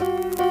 Música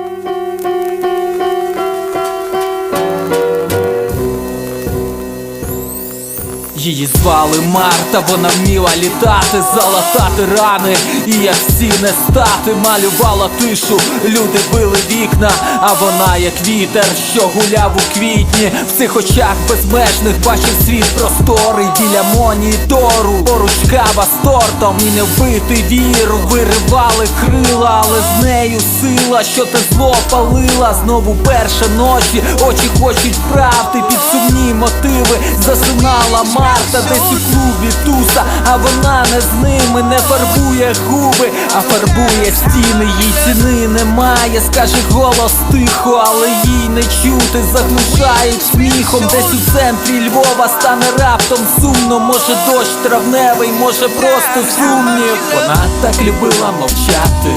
Її звали Марта, вона вміла літати, залатати рани, і як не стати, малювала тишу, люди били вікна, а вона, як вітер, що гуляв у квітні, в цих очах безмежних бачив світ просторий біля монітору, поруч кава з тортом і не вбити віру, виривали крила, але з нею сила, що те зло палила, знову перша ночі, очі хочуть правди, під сумні мотиви засинала Марта десь у клубі туса, а вона не з ними не фарбує губи, а фарбує стіни, їй ціни немає, скаже голос тихо, але їй не чути, заглушають сміхом, десь у центрі Львова стане раптом сумно, може дощ травневий, може просто сумнів. Вона так любила мовчати,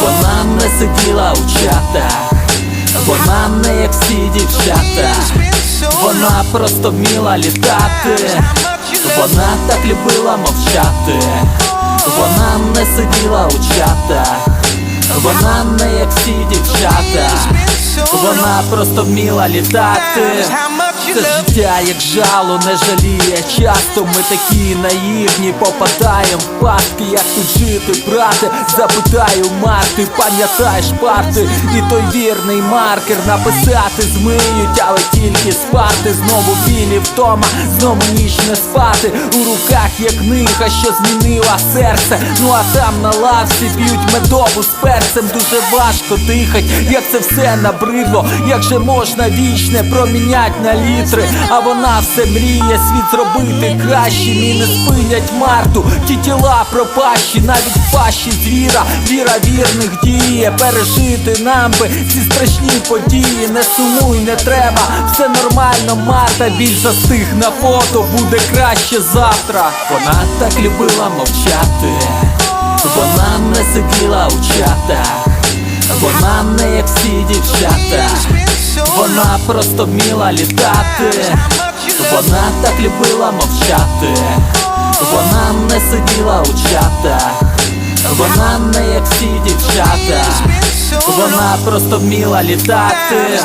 вона не сиділа у чатах, вона не як всі дівчата. Вона просто вміла літати, вона так любила мовчати, вона не сиділа у чатах, вона не як всі дівчата, вона просто вміла літати. Це життя, як жало, не жаліє. Часто ми такі наївні, попадаєм в пастки, як тут жити, брате. Запитаю Марти, пам'ятаєш парти, і той вірний маркер написати змиють, але тільки спати. Знову білі втома, знову ніч не спати. У руках є книга, що змінила серце. Ну а там на лавці п'ють медову з перцем. Дуже важко дихать, як це все набридло, як же можна вічне промінять на літри, а вона все мріє світ зробити кращим і не спинять Марту. Ті тіла пропащі, навіть в пащі звіра, віра вірних діє, пережити нам би ці страшні події. Не сумуй, не треба, все нормально, Марта біль застиг на фото, буде краще завтра. Вона так любила мовчати, вона не сиділа у чатах, вона не як всі дівчата. Вона просто вміла літати, вона так любила мовчати, вона не сиділа у чатах, вона не як всі дівчата, вона просто вміла літати.